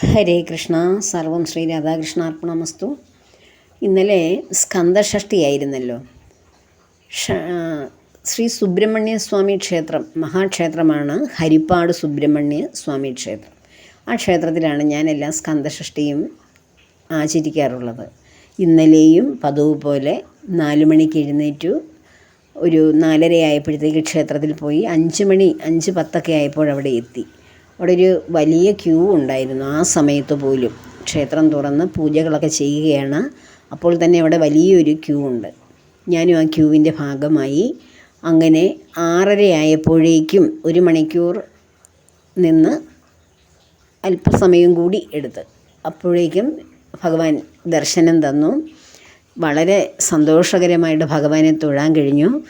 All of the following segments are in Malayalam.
ഹരേ കൃഷ്ണ സർവം ശ്രീ രാധാകൃഷ്ണാർപ്പണമസ്തു. ഇന്നലെ സ്കന്ദഷഷ്ടിയായിരുന്നല്ലോ ശ്രീ സുബ്രഹ്മണ്യ സ്വാമി ക്ഷേത്രം മഹാക്ഷേത്രമാണ് ഹരിപ്പാട് സുബ്രഹ്മണ്യ സ്വാമി ക്ഷേത്രം. ആ ക്ഷേത്രത്തിലാണ് ഞാൻ എല്ലാ സ്കന്ദഷഷ്ടിയും ആചരിക്കാറുള്ളത്. ഇന്നലെയും പതിവ് പോലെ നാല് മണിക്ക് എഴുന്നേറ്റു. ഒരു നാലര ആയപ്പോഴത്തേക്ക് ക്ഷേത്രത്തിൽ പോയി. അഞ്ച് മണി അഞ്ച് പത്തൊക്കെ ആയപ്പോൾ അവിടെ എത്തി. അവിടെ ഒരു വലിയ ക്യൂ ഉണ്ടായിരുന്നു ആ സമയത്ത് പോലും. ക്ഷേത്രം തുറന്ന് പൂജകളൊക്കെ ചെയ്യുകയാണ്. അപ്പോൾ തന്നെ അവിടെ വലിയൊരു ക്യൂ ഉണ്ട്. ഞാനും ആ ക്യൂവിന്റെ ഭാഗമായി. അങ്ങനെ ആറര ആയപ്പോഴേക്കും ഒരു മണിക്കൂർ നിന്ന് അല്പസമയം കൂടി എടുത്ത് അപ്പോഴേക്കും ഭഗവാൻ ദർശനം തന്നു. വളരെ സന്തോഷകരമായിട്ട് ഭഗവാനെ തൊഴാൻ കഴിഞ്ഞു.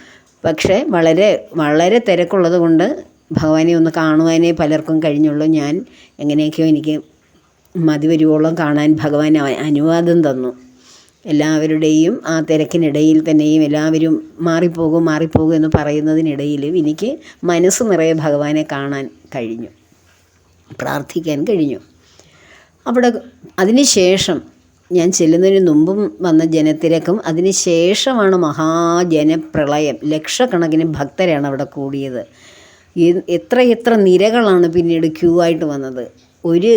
പക്ഷേ വളരെ വളരെ തിരക്കുള്ളത് കൊണ്ട് ഭഗവാനെ ഒന്ന് കാണുവാനേ പലർക്കും കഴിഞ്ഞുള്ളൂ. ഞാൻ എങ്ങനെയൊക്കെയോ എനിക്ക് മതി വരുവോളം കാണാൻ ഭഗവാൻ അനുവാദം തന്നു. എല്ലാവരുടെയും ആ തിരക്കിനിടയിൽ തന്നെയും എല്ലാവരും മാറിപ്പോകും മാറിപ്പോകും എന്ന് പറയുന്നതിനിടയിലും എനിക്ക് മനസ്സ് നിറയെ ഭഗവാനെ കാണാൻ കഴിഞ്ഞു. പ്രാർത്ഥിക്കാൻ കഴിഞ്ഞു. അവിടെ അതിനുശേഷം ഞാൻ ചെല്ലുന്നതിന് മുമ്പും വന്ന ജനത്തിരക്കും അതിന് ശേഷമാണ് മഹാജനപ്രളയം. ലക്ഷക്കണക്കിന് ഭക്തരാണ് അവിടെ കൂടിയത്. എത്ര എത്ര നിരകളാണ് പിന്നീട് ക്യൂ ആയിട്ട് വന്നത്? ഒരു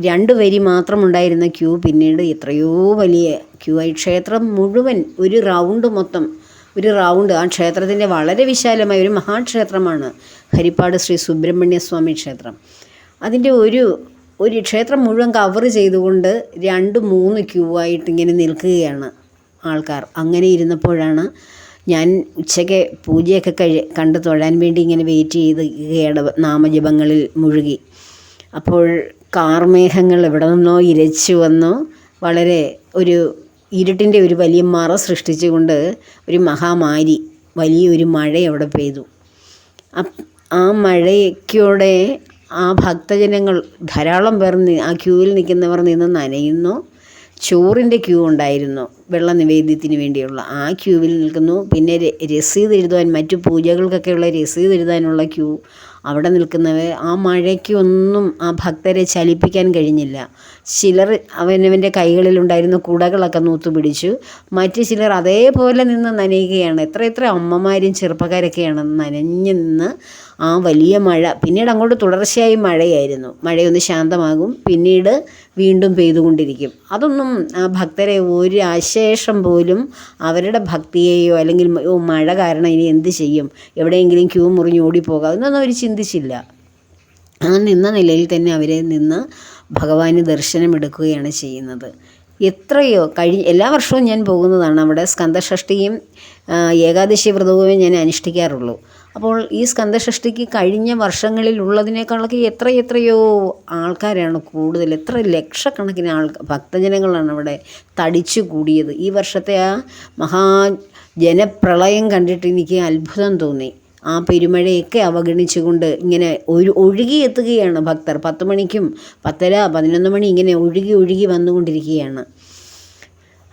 രണ്ട് വരി മാത്രമുണ്ടായിരുന്ന ക്യൂ പിന്നീട് എത്രയോ വലിയ ക്യൂ ആയി. ക്ഷേത്രം മുഴുവൻ ഒരു റൗണ്ട് മൊത്തം ഒരു റൗണ്ട്. ആ ക്ഷേത്രത്തിന്റെ വളരെ വിശാലമായ ഒരു മഹാക്ഷേത്രമാണ് ഹരിപ്പാട് ശ്രീ സുബ്രഹ്മണ്യ സ്വാമി ക്ഷേത്രം. അതിന്റെ ഒരു ഒരു ക്ഷേത്രം മുഴുവൻ കവർ ചെയ്തുകൊണ്ട് രണ്ട് മൂന്ന് ക്യൂ ആയിട്ട് ഇങ്ങനെ നിൽക്കുകയാണ് ആൾക്കാർ. അങ്ങനെ ഇരുന്നപ്പോഴാണ് ഞാൻ ഉച്ചയ്ക്ക് പൂജയൊക്കെ കഴി കണ്ട് തൊഴാൻ വേണ്ടി ഇങ്ങനെ വെയിറ്റ് ചെയ്ത് നാമജപങ്ങളിൽ മുഴുകി. അപ്പോൾ കാർമേഘങ്ങൾ എവിടെ നിന്നോ ഇരച്ചു വന്നു വളരെ ഒരു ഇരുട്ടിന്റെ ഒരു വലിയ മറ സൃഷ്ടിച്ചുകൊണ്ട് ഒരു മഹാമാരി വലിയൊരു മഴ അവിടെ പെയ്തു. ആ മഴയ്ക്കോടെ ആ ഭക്തജനങ്ങൾ ധാരാളം പേർ ആ ക്യൂവിൽ നിൽക്കുന്നവർ നിന്ന് നനയുന്നു. ചോറിന്റെ ക്യൂ ഉണ്ടായിരുന്നു. വെള്ള നിവേദ്യത്തിന് വേണ്ടിയുള്ള ആ ക്യൂവിൽ നിൽക്കുന്നു. പിന്നെ രസീത് എഴുതുവാൻ മറ്റു പൂജകൾക്കൊക്കെയുള്ള രസീത് എഴുതാനുള്ള ക്യൂ അവിടെ നിൽക്കുന്നവർ ആ മഴയ്ക്കൊന്നും ആ ഭക്തരെ ചലിപ്പിക്കാൻ കഴിഞ്ഞില്ല. ചിലർ അവനവന്റെ കൈകളിലുണ്ടായിരുന്ന കുടകളൊക്കെ നൂത്തു പിടിച്ചു. മറ്റു ചിലർ അതേപോലെ നിന്ന് നനയുകയാണ്. എത്ര എത്ര അമ്മമാരും ചെറുപ്പക്കാരൊക്കെയാണ് നനഞ്ഞ് നിന്ന് ആ വലിയ മഴ. പിന്നീട് അങ്ങോട്ട് തുടർച്ചയായി മഴയായിരുന്നു. മഴയൊന്ന് ശാന്തമാകും. പിന്നീട് വീണ്ടും പെയ്തുകൊണ്ടിരിക്കും. അതൊന്നും ആ ഭക്തരെ ഒരു ആശേഷം പോലും അവരുടെ ഭക്തിയെയോ അല്ലെങ്കിൽ മഴ കാരണം ഇനി എന്ത് ചെയ്യും? എവിടെയെങ്കിലും ക്യൂ മുറിഞ്ഞ് ഓടിപ്പോകാം. എന്നൊന്നും അവർ ചിന്തിച്ചില്ല. ആ നിന്ന നിലയിൽ തന്നെ അവരെ നിന്ന് ഭഗവാന് ദർശനമെടുക്കുകയാണ് ചെയ്യുന്നത്. എത്രയോ കഴി എല്ലാ വർഷവും ഞാൻ പോകുന്നതാണ്. അവിടെ സ്കന്ദഷഷ്ടിയും ഏകാദശി വ്രതവും ഞാൻ അനുഷ്ഠിക്കാറുള്ളൂ. അപ്പോൾ ഈ സ്കന്ധഷ്ടിക്ക് കഴിഞ്ഞ വർഷങ്ങളിൽ വർഷങ്ങളിലുള്ളതിനേക്കാളൊക്കെ എത്ര എത്രയോ ആൾക്കാരാണ് കൂടുതൽ എത്ര ലക്ഷക്കണക്കിന് ആൾ ഭക്തജനങ്ങളാണ് അവിടെ തടിച്ചു കൂടിയത്. ഈ വർഷത്തെ ആ മഹാ ജനപ്രളയം കണ്ടിട്ട് എനിക്ക് അത്ഭുതം തോന്നി. ആ പെരുമഴയൊക്കെ അവഗണിച്ചുകൊണ്ട് ഇങ്ങനെ ഒരു ഒഴുകിയെത്തുകയാണ് ഭക്തർ. പത്ത് മണിക്കും പത്തര പതിനൊന്ന് മണി ഇങ്ങനെ ഒഴുകി ഒഴുകി വന്നുകൊണ്ടിരിക്കുകയാണ്.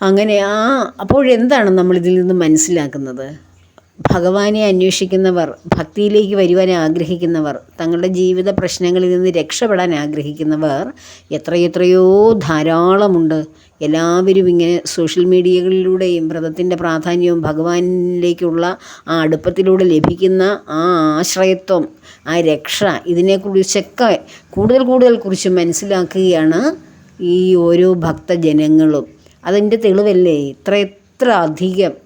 അങ്ങനെ ആ അപ്പോഴെന്താണ് നമ്മളിതിൽ നിന്ന് മനസ്സിലാക്കുന്നത്? ഭഗവാനെ അന്വേഷിക്കുന്നവർ ഭക്തിയിലേക്ക് വരുവാൻ ആഗ്രഹിക്കുന്നവർ തങ്ങളുടെ ജീവിത പ്രശ്നങ്ങളിൽ നിന്ന് രക്ഷപ്പെടാൻ ആഗ്രഹിക്കുന്നവർ എത്രയെത്രയോ ധാരാളമുണ്ട്. എല്ലാവരും ഇങ്ങനെ സോഷ്യൽ മീഡിയകളിലൂടെയും വ്രതത്തിന്റെ പ്രാധാന്യവും ഭഗവാനിലേക്കുള്ള ആ അടുപ്പത്തിലൂടെ ലഭിക്കുന്ന ആ ആശ്രയത്വം ആ രക്ഷ ഇതിനെക്കുറിച്ചൊക്കെ കൂടുതൽ കൂടുതൽ കുറിച്ച് മനസ്സിലാക്കുകയാണ് ഈ ഓരോ ഭക്തജനങ്ങളും. അതിന്റെ തെളിവല്ലേ? ഇത്ര എത്ര അധികം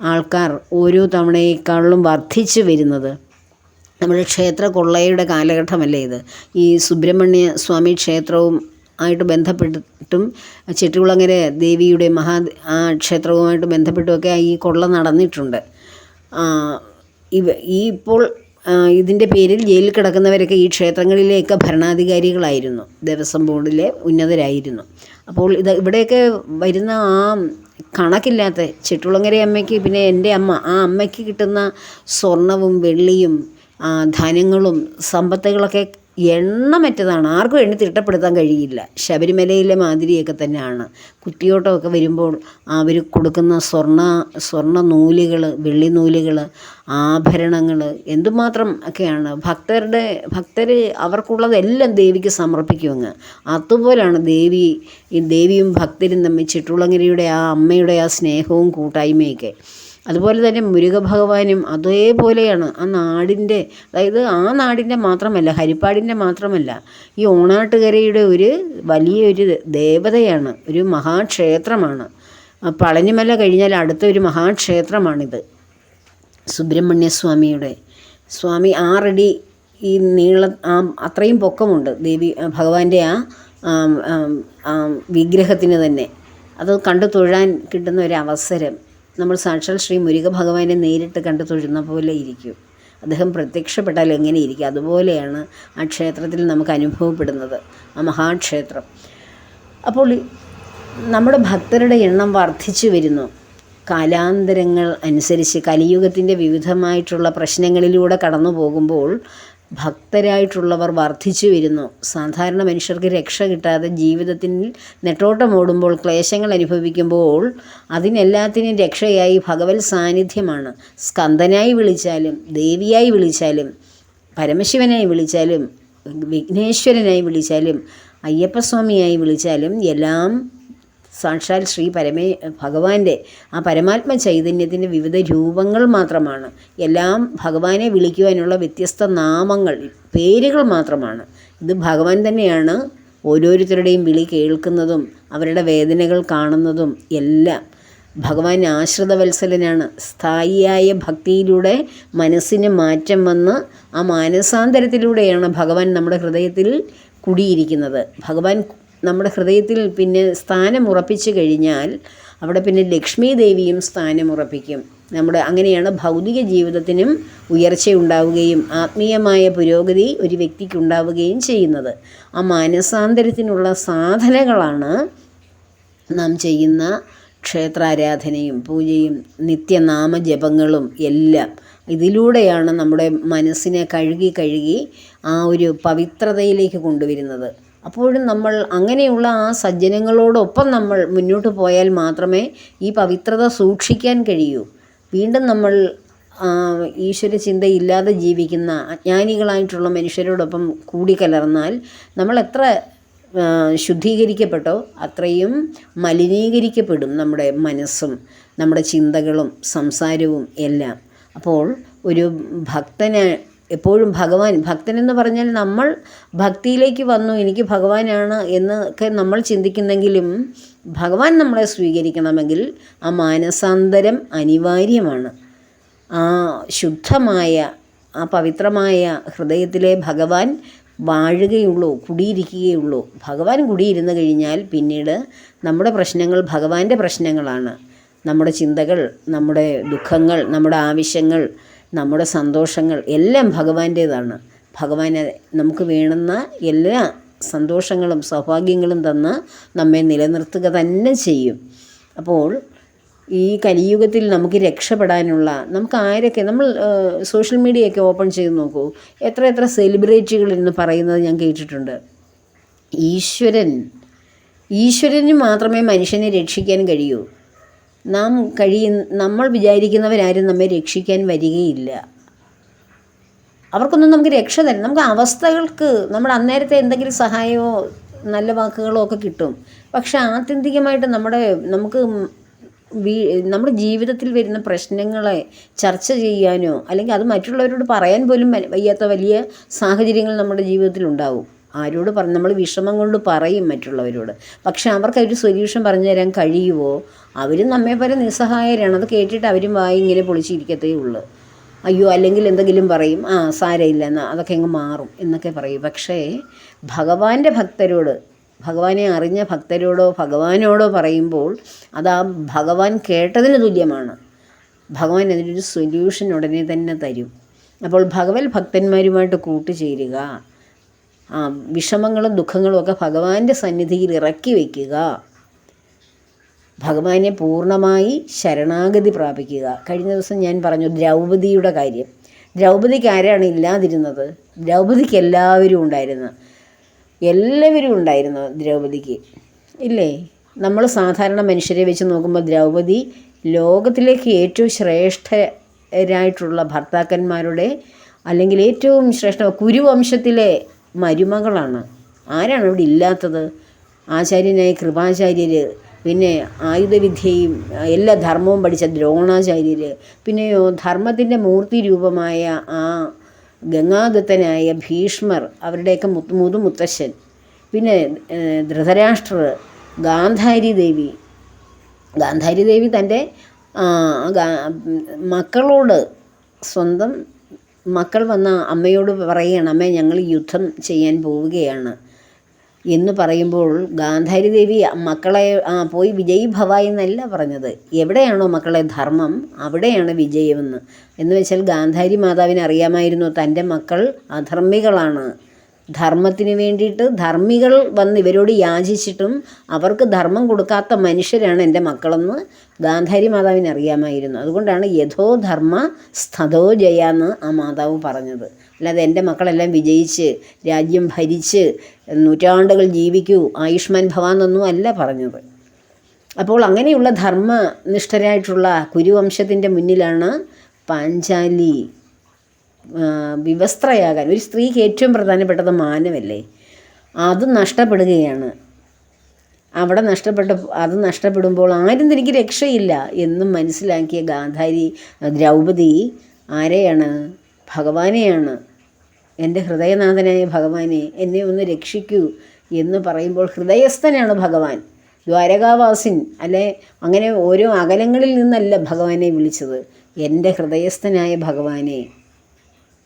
ആൾക്കാർ ഓരോ തവണയേക്കാളും വർദ്ധിച്ചു വരുന്നത്. നമ്മുടെ ക്ഷേത്ര കൊള്ളയുടെ കാലഘട്ടമല്ലേ ഇത്. ഈ സുബ്രഹ്മണ്യ സ്വാമി ക്ഷേത്രവും ആയിട്ട് ബന്ധപ്പെട്ടിട്ടും ചെട്ടികുളങ്ങര ദേവിയുടെ മഹാ ആ ക്ഷേത്രവുമായിട്ട് ബന്ധപ്പെട്ടുമൊക്കെ ഈ കൊള്ള നടന്നിട്ടുണ്ട്. ഇവ ഈ ഇപ്പോൾ ഇതിന്റെ പേരിൽ ജയിലിൽ കിടക്കുന്നവരൊക്കെ ഈ ക്ഷേത്രങ്ങളിലെയൊക്കെ ഭരണാധികാരികളായിരുന്നു. ദേവസ്വം ബോർഡിലെ ഉന്നതരായിരുന്നു. അപ്പോൾ ഇത് ഇവിടെയൊക്കെ വരുന്ന ആ കണക്കില്ലാത്ത ചെട്ടുളങ്ങര അമ്മയ്ക്ക് പിന്നെ എന്റെ അമ്മ ആ അമ്മയ്ക്ക് കിട്ടുന്ന സ്വർണവും വെള്ളിയും ധനങ്ങളും സമ്പത്തുകളൊക്കെ എണ്ണമറ്റതാണ് ആർക്കും എണ്ണി തിട്ടപ്പെടുത്താൻ കഴിയില്ല. ശബരിമലയിലെ മാതിരിയൊക്കെ തന്നെയാണ്. കുത്തിയോട്ടമൊക്കെ വരുമ്പോൾ അവർ കൊടുക്കുന്ന സ്വർണ സ്വർണ നൂലുകൾ വെള്ളി നൂലുകൾ ആഭരണങ്ങൾ എന്തുമാത്രം ഒക്കെയാണ്. ഭക്തരുടെ ഭക്തർ അവർക്കുള്ളതെല്ലാം ദേവിക്ക് സമർപ്പിക്കും അങ്ങ്. അതുപോലെയാണ് ദേവി ഈ ദേവിയും ഭക്തരും തമ്മിൽ ചിട്ടുളങ്ങരയുടെ ആ അമ്മയുടെ ആ സ്നേഹവും കൂട്ടായ്മയൊക്കെ. അതുപോലെ തന്നെ മുരുക ഭഗവാനും അതേപോലെയാണ് ആ നാടിന്റെ അതായത് ആ നാടിന്റെ മാത്രമല്ല ഹരിപ്പാടിന്റെ മാത്രമല്ല ഈ ഓണാട്ടുകരയുടെ ഒരു വലിയൊരു ദേവതയാണ് ഒരു മഹാക്ഷേത്രമാണ്. പളനിമല കഴിഞ്ഞാൽ അടുത്ത ഒരു മഹാക്ഷേത്രമാണിത്. സുബ്രഹ്മണ്യസ്വാമിയുടെ സ്വാമി ആറടി ഈ നീള അത്രയും പൊക്കമുണ്ട് ദേവി ഭഗവാന്റെ ആം, വിഗ്രഹത്തിന് തന്നെ. അത് കണ്ടു തൊഴാൻ കിട്ടുന്ന ഒരു അവസരം. നമ്മൾ സാക്ഷാൽ ശ്രീ മുരുക ഭഗവാനെ നേരിട്ട് കണ്ടു തൊഴുന്ന പോലെ ഇരിക്കും. അദ്ദേഹം പ്രത്യക്ഷപ്പെട്ടാൽ എങ്ങനെ ഇരിക്കും? അതുപോലെയാണ് ആ ക്ഷേത്രത്തിൽ നമുക്ക് അനുഭവപ്പെടുന്നത്. ആ മഹാക്ഷേത്രം. അപ്പോൾ നമ്മുടെ ഭക്തരുടെ എണ്ണം വർദ്ധിച്ചു വരുന്നു. കാലാന്തരങ്ങൾ അനുസരിച്ച് കലിയുഗത്തിന്റെ വിവിധമായിട്ടുള്ള പ്രശ്നങ്ങളിലൂടെ കടന്നു പോകുമ്പോൾ ഭക്തരായിട്ടുള്ളവർ വർദ്ധിച്ചു വരുന്നു. സാധാരണ മനുഷ്യർക്ക് രക്ഷ കിട്ടാതെ ജീവിതത്തിൽ നെട്ടോട്ടമോടുമ്പോൾ ക്ലേശങ്ങൾ അനുഭവിക്കുമ്പോൾ അതിനെല്ലാത്തിനും രക്ഷയായി ഭഗവത് സാന്നിധ്യമാണ്. സ്കന്ദനായി വിളിച്ചാലും ദേവിയായി വിളിച്ചാലും പരമശിവനായി വിളിച്ചാലും വിഘ്നേശ്വരനായി വിളിച്ചാലും അയ്യപ്പസ്വാമിയായി വിളിച്ചാലും എല്ലാം സാക്ഷാൽ ശ്രീ പരമേ ഭഗവാന്റെ ആ പരമാത്മ ചൈതന്യത്തിന്റെ വിവിധ രൂപങ്ങൾ മാത്രമാണ്. എല്ലാം ഭഗവാനെ വിളിക്കുവാനുള്ള വ്യത്യസ്ത നാമങ്ങൾ പേരുകൾ മാത്രമാണ്. ഇത് ഭഗവാൻ തന്നെയാണ് ഓരോരുത്തരുടെയും വിളി കേൾക്കുന്നതും അവരുടെ വേദനകൾ കാണുന്നതും എല്ലാം. ഭഗവാൻ ആശ്രിതവത്സലനാണ്. സ്ഥായിയായ ഭക്തിയിലൂടെ മനസ്സിന് മാറ്റം വന്ന് ആ മാനസാന്തരത്തിലൂടെയാണ് ഭഗവാൻ നമ്മുടെ ഹൃദയത്തിൽ കുടിയിരിക്കുന്നത്. ഭഗവാൻ നമ്മുടെ ഹൃദയത്തിൽ പിന്നെ സ്ഥാനം ഉറപ്പിച്ചു കഴിഞ്ഞാൽ അവിടെ പിന്നെ ലക്ഷ്മി ദേവിയും സ്ഥാനം ഉറപ്പിക്കും. നമ്മുടെ അങ്ങനെയാണ് ഭൗതിക ജീവിതത്തിനും ഉയർച്ചയുണ്ടാവുകയും ആത്മീയമായ പുരോഗതി ഒരു വ്യക്തിക്ക് ഉണ്ടാവുകയും ചെയ്യുന്നത്. ആ മാനസാന്തരത്തിനുള്ള സാധനകളാണ് നാം ചെയ്യുന്ന ക്ഷേത്രാരാധനയും പൂജയും നിത്യനാമജപങ്ങളും എല്ലാം. ഇതിലൂടെയാണ് നമ്മുടെ മനസ്സിനെ കഴുകി കഴുകി ആ ഒരു പവിത്രതയിലേക്ക് കൊണ്ടുവരുന്നത്. അപ്പോഴും നമ്മൾ അങ്ങനെയുള്ള ആ സജ്ജനങ്ങളോടൊപ്പം നമ്മൾ മുന്നോട്ട് പോയാൽ മാത്രമേ ഈ പവിത്രത സൂക്ഷിക്കാൻ കഴിയൂ. വീണ്ടും നമ്മൾ ഈശ്വര ചിന്തയില്ലാതെ ജീവിക്കുന്ന അജ്ഞാനികളായിട്ടുള്ള മനുഷ്യരോടൊപ്പം കൂടിക്കലർന്നാൽ നമ്മൾ എത്ര ശുദ്ധീകരിക്കപ്പെട്ടോ അത്രയും മലിനീകരിക്കപ്പെടും നമ്മുടെ മനസ്സും നമ്മുടെ ചിന്തകളും സംസാരവും എല്ലാം. അപ്പോൾ ഒരു ഭക്തന് എപ്പോഴും ഭഗവാൻ ഭക്തനെന്ന് പറഞ്ഞാൽ നമ്മൾ ഭക്തിയിലേക്ക് വന്നു എനിക്ക് ഭഗവാനാണ് എന്നൊക്കെ നമ്മൾ ചിന്തിക്കുന്നെങ്കിലും ഭഗവാൻ നമ്മളെ സ്വീകരിക്കണമെങ്കിൽ ആ മാനസാന്തരം അനിവാര്യമാണ്. ആ ശുദ്ധമായ ആ പവിത്രമായ ഹൃദയത്തിലെ ഭഗവാൻ വാഴുകയുള്ളൂ കുടിയിരിക്കുകയുള്ളൂ. ഭഗവാൻ കുടിയിരുന്ന് കഴിഞ്ഞാൽ പിന്നീട് നമ്മുടെ പ്രശ്നങ്ങൾ ഭഗവാന്റെ പ്രശ്നങ്ങളാണ്. നമ്മുടെ ചിന്തകൾ നമ്മുടെ ദുഃഖങ്ങൾ നമ്മുടെ ആവശ്യങ്ങൾ നമ്മുടെ സന്തോഷങ്ങൾ എല്ലാം ഭഗവാന്റേതാണ്. ഭഗവാനെ നമുക്ക് വേണ്ടുന്ന എല്ലാ സന്തോഷങ്ങളും സൗഭാഗ്യങ്ങളും തന്ന് നമ്മെ നിലനിർത്തുക തന്നെ ചെയ്യും. അപ്പോൾ ഈ കലിയുഗത്തിൽ നമുക്ക് രക്ഷപ്പെടാനുള്ള നമുക്ക് ആരൊക്കെ നമ്മൾ സോഷ്യൽ മീഡിയയൊക്കെ ഓപ്പൺ ചെയ്ത് നോക്കൂ. എത്ര എത്ര സെലിബ്രിറ്റികൾ എന്ന് പറയുന്നത് ഞാൻ കേട്ടിട്ടുണ്ട്. ഈശ്വരൻ ഈശ്വരന് മാത്രമേ മനുഷ്യനെ രക്ഷിക്കാൻ കഴിയൂ. നാം കഴിയ നമ്മൾ വിചാരിക്കുന്നവരാരും നമ്മെ രക്ഷിക്കാൻ വരികയില്ല. അവർക്കൊന്നും നമുക്ക് രക്ഷ തരും നമുക്ക് അവസ്ഥകൾക്ക് നമ്മൾ അന്നേരത്തെ എന്തെങ്കിലും സഹായമോ നല്ല വാക്കുകളോ ഒക്കെ കിട്ടും. പക്ഷെ ആത്യന്തികമായിട്ട് നമ്മുടെ നമുക്ക് വീ നമ്മുടെ ജീവിതത്തിൽ വരുന്ന പ്രശ്നങ്ങളെ ചർച്ച ചെയ്യാനോ അല്ലെങ്കിൽ അത് മറ്റുള്ളവരോട് പറയാൻ പോലും വയ്യാത്ത വലിയ സാഹചര്യങ്ങൾ നമ്മുടെ ജീവിതത്തിൽ ഉണ്ടാവും. ആരോട് പറഞ്ഞ് നമ്മൾ വിഷമം കൊണ്ട് പറയും മറ്റുള്ളവരോട്. പക്ഷെ അവർക്ക് ഒരു സൊല്യൂഷൻ പറഞ്ഞു തരാൻ കഴിയുമോ അവരും നമ്മെ പോലെ നിസ്സഹായരാണ്. അത് കേട്ടിട്ട് അവരും വായി ഇങ്ങനെ പൊളിച്ചിരിക്കത്തേ ഉള്ളൂ. അയ്യോ അല്ലെങ്കിൽ എന്തെങ്കിലും പറയും ആ സാരയില്ല എന്നാ അതൊക്കെ അങ്ങ് മാറും എന്നൊക്കെ പറയും. പക്ഷേ ഭഗവാന്റെ ഭക്തരോട് ഭഗവാനെ അറിഞ്ഞ ഭക്തരോടോ ഭഗവാനോടോ പറയുമ്പോൾ അത് ആ ഭഗവാൻ കേട്ടതിന് തുല്യമാണ്. ഭഗവാൻ അതിനൊരു സൊല്യൂഷൻ ഉടനെ തന്നെ തരും. അപ്പോൾ ഭഗവത് ഭക്തന്മാരുമായിട്ട് കൂട്ടുചേരുക. വിഷമങ്ങളും ദുഃഖങ്ങളും ഒക്കെ ഭഗവാന്റെ സന്നിധിയിൽ ഇറക്കി വയ്ക്കുക ഭഗവാനെ പൂർണമായി ശരണാഗതി പ്രാപിക്കുക. കഴിഞ്ഞ ദിവസം ഞാൻ പറഞ്ഞു ദ്രൗപതിയുടെ കാര്യം. ദ്രൗപതിക്ക് ആരാണ് ഇല്ലാതിരുന്നത്? ദ്രൗപതിക്ക് എല്ലാവരും ഉണ്ടായിരുന്നു. എല്ലാവരും ഉണ്ടായിരുന്നു ദ്രൗപതിക്ക്. ഇല്ലേ? നമ്മൾ സാധാരണ മനുഷ്യരെ വെച്ച് നോക്കുമ്പോൾ ദ്രൗപതി ലോകത്തിലേക്ക് ഏറ്റവും ശ്രേഷ്ഠരായിട്ടുള്ള ഭർത്താക്കന്മാരുടെ അല്ലെങ്കിൽ ഏറ്റവും ശ്രേഷ്ഠ കുരുവംശത്തിലെ മരുമകളാണ്. ആരാണ് ഇവിടെ ഇല്ലാത്തത്? ആചാര്യനായ കൃപാചാര്യർ പിന്നെ ആയുധവിദ്യയും എല്ലാ ധർമ്മവും പഠിച്ച ദ്രോണാചാര്യർ പിന്നെയോ ധർമ്മത്തിന്റെ മൂർത്തി രൂപമായ ആ ഗംഗാദത്തനായ ഭീഷ്മർ അവരുടെയൊക്കെ മുത്ത് മുത്തശ്ശൻ പിന്നെ ധൃതരാഷ്ട്രർ ഗാന്ധാരി ദേവി. ഗാന്ധാരി ദേവി തന്റെ മക്കളോട് സ്വന്തം മക്കൾ വന്ന് അമ്മയോട് പറയുകയാണ് അമ്മ ഞങ്ങൾ യുദ്ധം ചെയ്യാൻ പോവുകയാണ്. എന്ന് പറയുമ്പോൾ ഗാന്ധാരി ദേവി മക്കളെ പോയി വിജയ് ഭവ എന്നല്ല പറഞ്ഞത്. എവിടെയാണോ മക്കളെ ധർമ്മം അവിടെയാണ് വിജയമെന്ന്. എന്ന് വെച്ചാൽ ഗാന്ധാരി മാതാവിന് അറിയാമായിരുന്നു തന്റെ മക്കൾ അധർമ്മികളാണ്. ധർമ്മത്തിന് വേണ്ടിയിട്ട് ധർമ്മികൾ വന്ന് ഇവരോട് യാചിച്ചിട്ടും അവർക്ക് ധർമ്മം കൊടുക്കാത്ത മനുഷ്യരാണ് എന്റെ മക്കളെന്ന് ഗാന്ധാരി മാതാവിന് അറിയാമായിരുന്നു. അതുകൊണ്ടാണ് യഥോ ധർമ്മ സ്ഥതോ ജയ എന്ന് ആ മാതാവ് പറഞ്ഞത്. അല്ലാതെ എന്റെ മക്കളെല്ലാം വിജയിച്ച് രാജ്യം ഭരിച്ച് നൂറ്റാണ്ടുകൾ ജീവിക്കൂ ആയുഷ്മാൻ ഭവാന്നൊന്നും അല്ല പറഞ്ഞത്. അപ്പോൾ അങ്ങനെയുള്ള ധർമ്മനിഷ്ഠരായിട്ടുള്ള കുരുവംശത്തിന്റെ മുന്നിലാണ് പാഞ്ചാലി. വിവസ്ത്രയാകാൻ. ഒരു സ്ത്രീക്ക് ഏറ്റവും പ്രധാനപ്പെട്ടത് മാനമല്ലേ അത് നഷ്ടപ്പെടുകയാണ്. അവിടെ നഷ്ടപ്പെട്ട അത് നഷ്ടപ്പെടുമ്പോൾ ആരും തനിക്ക് രക്ഷയില്ല എന്നും മനസ്സിലാക്കിയ ഗാന്ധാരി ദ്രൗപദി ആരെയാണ്? ഭഗവാനെയാണ്. എന്റെ ഹൃദയനാഥനായ ഭഗവാനെ എന്നെ ഒന്ന് രക്ഷിക്കൂ എന്ന് പറയുമ്പോൾ ഹൃദയസ്ഥനാണ് ഭഗവാൻ. ദ്വാരകാവാസിൻ അല്ലെ? അങ്ങനെ ഓരോ അകലങ്ങളിൽ നിന്നല്ല ഭഗവാനെ വിളിച്ചത്. എന്റെ ഹൃദയസ്ഥനായ ഭഗവാനെ.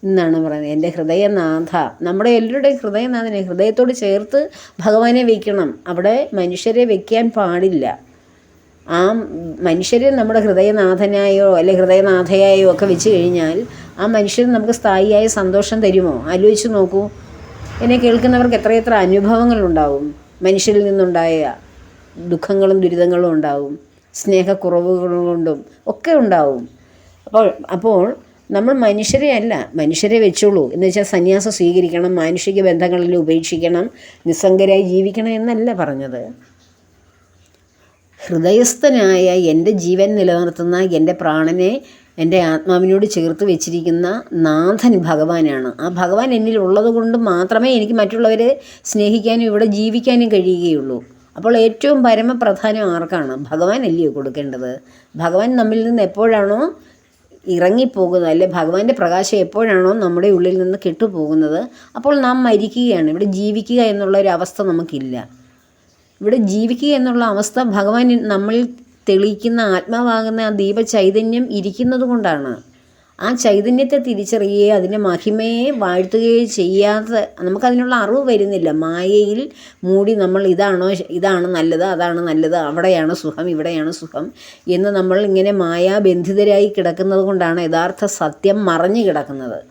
എന്നാണ് പറയുന്നത്. എന്റെ ഹൃദയനാഥ നമ്മുടെ എല്ലാവരുടെയും ഹൃദയനാഥനെ ഹൃദയത്തോട് ചേർത്ത് ഭഗവാനെ വയ്ക്കണം അവിടെ മനുഷ്യരെ വയ്ക്കാൻ പാടില്ല. ആ മനുഷ്യരെ നമ്മുടെ ഹൃദയനാഥനായോ അല്ലെ ഹൃദയനാഥയായോ ഒക്കെ വെച്ച് കഴിഞ്ഞാൽ ആ മനുഷ്യർ നമുക്ക് സ്ഥായിയായ സന്തോഷം തരുമോ? ആലോചിച്ച് നോക്കൂ. എന്നെ കേൾക്കുന്നവർക്ക് എത്രയെത്ര അനുഭവങ്ങളുണ്ടാവും. മനുഷ്യരിൽ നിന്നുണ്ടായ ദുഃഖങ്ങളും ദുരിതങ്ങളും ഉണ്ടാവും. സ്നേഹക്കുറവുകൾ കൊണ്ടും ഒക്കെ ഉണ്ടാവും. അപ്പോൾ അപ്പോൾ നമ്മൾ മനുഷ്യരെ അല്ല മനുഷ്യരെ വെച്ചോളൂ. എന്ന് വെച്ചാൽ സന്യാസം സ്വീകരിക്കണം മാനുഷിക ബന്ധങ്ങളിൽ ഉപേക്ഷിക്കണം നിസ്സംഗരായി ജീവിക്കണം എന്നല്ല പറഞ്ഞത്. ഹൃദയസ്ഥനായ എന്റെ ജീവൻ നിലനിർത്തുന്ന എന്റെ പ്രാണനെ എന്റെ ആത്മാവിനോട് ചേർത്ത് വെച്ചിരിക്കുന്ന നാഥൻ ഭഗവാനാണ്. ആ ഭഗവാൻ എന്നിൽ ഉള്ളത് കൊണ്ട് മാത്രമേ എനിക്ക് മറ്റുള്ളവരെ സ്നേഹിക്കാനും ഇവിടെ ജീവിക്കാനും കഴിയുകയുള്ളൂ. അപ്പോൾ ഏറ്റവും പരമപ്രധാനം ആർക്കാണ്? ഭഗവാൻ അല്ലയോ കൊടുക്കേണ്ടത്? ഭഗവാൻ നമ്മിൽ നിന്ന് എപ്പോഴാണോ ഇറങ്ങിപ്പോകുന്നത് അല്ലെ? ഭഗവാന്റെ പ്രകാശം എപ്പോഴാണോ നമ്മുടെ ഉള്ളിൽ നിന്ന് കെട്ടുപോകുന്നത്. അപ്പോൾ നാം മരിക്കുകയാണ്. ഇവിടെ ജീവിക്കുക എന്നുള്ള ഒരു അവസ്ഥ നമുക്കില്ല. ഇവിടെ ജീവിക്കുക എന്നുള്ള അവസ്ഥ ഭഗവാൻ നമ്മളിൽ തെളിയിക്കുന്ന ആത്മാവാകുന്ന ആ ദീപ ചൈതന്യം ഇരിക്കുന്നത് കൊണ്ടാണ്. ആ ചൈതന്യത്തെ തിരിച്ചറിയുകയോ അതിന്റെ മഹിമയെ വാഴ്ത്തുകയോ ചെയ്യാതെ നമുക്കതിനുള്ള അറിവ് വരുന്നില്ല. മായയിൽ മൂടി നമ്മൾ ഇതാണോ ഇതാണ് നല്ലത് അതാണ് നല്ലത് അവിടെയാണ് സുഖം ഇവിടെയാണ് സുഖം എന്ന് നമ്മൾ ഇങ്ങനെ മായാബന്ധിതരായി കിടക്കുന്നത് കൊണ്ടാണ് യഥാർത്ഥ സത്യം മറഞ്ഞു കിടക്കുന്നത്.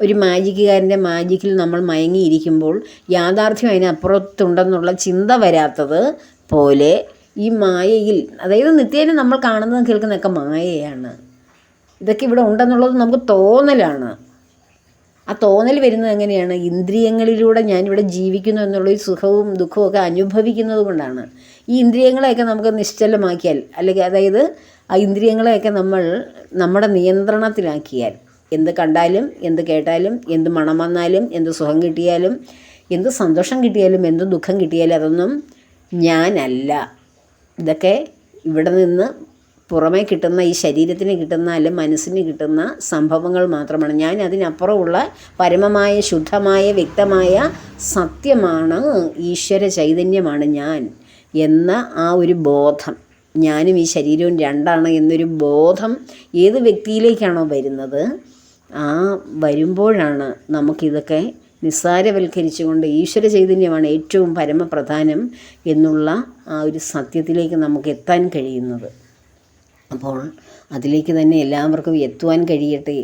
ഒരു മാജിക്കുകാരന്റെ മാജിക്കിൽ നമ്മൾ മയങ്ങിയിരിക്കുമ്പോൾ യാഥാർത്ഥ്യം അതിനപ്പുറത്തുണ്ടെന്നുള്ള ചിന്ത വരാത്തത് പോലെ ഈ മായയിൽ അതായത് നിത്യേന നമ്മൾ കാണുന്നതും കേൾക്കുന്നതൊക്കെ മായയാണ്. ഇതൊക്കെ ഇവിടെ ഉണ്ടെന്നുള്ളത് നമുക്ക് തോന്നലാണ്. ആ തോന്നൽ വരുന്നത് എങ്ങനെയാണ്? ഇന്ദ്രിയങ്ങളിലൂടെ ഞാനിവിടെ ജീവിക്കുന്നു എന്നുള്ള ഈ സുഖവും ദുഃഖവും ഒക്കെ അനുഭവിക്കുന്നത് കൊണ്ടാണ്. ഈ ഇന്ദ്രിയങ്ങളെയൊക്കെ നമുക്ക് നിശ്ചലമാക്കിയാൽ അല്ലെങ്കിൽ അതായത് ആ ഇന്ദ്രിയങ്ങളെയൊക്കെ നമ്മൾ നമ്മുടെ നിയന്ത്രണത്തിലാക്കിയാൽ എന്ത് കണ്ടാലും എന്ത് കേട്ടാലും എന്ത് മണം വന്നാലും എന്ത് സുഖം കിട്ടിയാലും എന്ത് സന്തോഷം കിട്ടിയാലും എന്ത് ദുഃഖം കിട്ടിയാലും അതൊന്നും ഞാനല്ല. ഇതൊക്കെ ഇവിടെ നിന്ന് പുറമേ കിട്ടുന്ന ഈ ശരീരത്തിന് കിട്ടുന്ന അല്ലെ മനസ്സിന് കിട്ടുന്ന സംഭവങ്ങൾ മാത്രമാണ്. ഞാൻ അതിനപ്പുറമുള്ള പരമമായ ശുദ്ധമായ വ്യക്തമായ സത്യമാണ് ഈശ്വര ചൈതന്യമാണ് ഞാൻ എന്ന ആ ഒരു ബോധം. ഞാനും ഈ ശരീരവും രണ്ടാണ് എന്നൊരു ബോധം ഏത് വ്യക്തിയിലേക്കാണോ വരുന്നത് ആ വരുമ്പോഴാണ് നമുക്കിതൊക്കെ നിസ്സാരവൽക്കരിച്ചുകൊണ്ട് ഈശ്വര ചൈതന്യമാണ് ഏറ്റവും പരമപ്രധാനം എന്നുള്ള ആ ഒരു സത്യത്തിലേക്ക് നമുക്ക് എത്താൻ കഴിയുന്നത്. അപ്പോൾ അതിലേക്ക് തന്നെ എല്ലാവർക്കും എത്തുവാൻ കഴിയട്ടെ.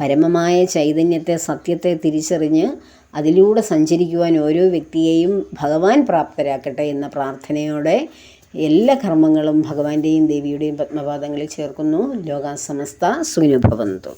പരമമായ ചൈതന്യത്തെ സത്യത്തെ തിരിച്ചറിഞ്ഞ് അതിലൂടെ സഞ്ചരിക്കുവാൻ ഓരോ വ്യക്തിയെയും ഭഗവാൻ പ്രാപ്തരാക്കട്ടെ എന്ന പ്രാർത്ഥനയോടെ എല്ലാ കർമ്മങ്ങളും ഭഗവാന്റെയും ദേവിയുടെയും പത്മപാദങ്ങളിൽ ചേർക്കുന്നു. ലോകാസമസ്ത സുനുഭവന്തു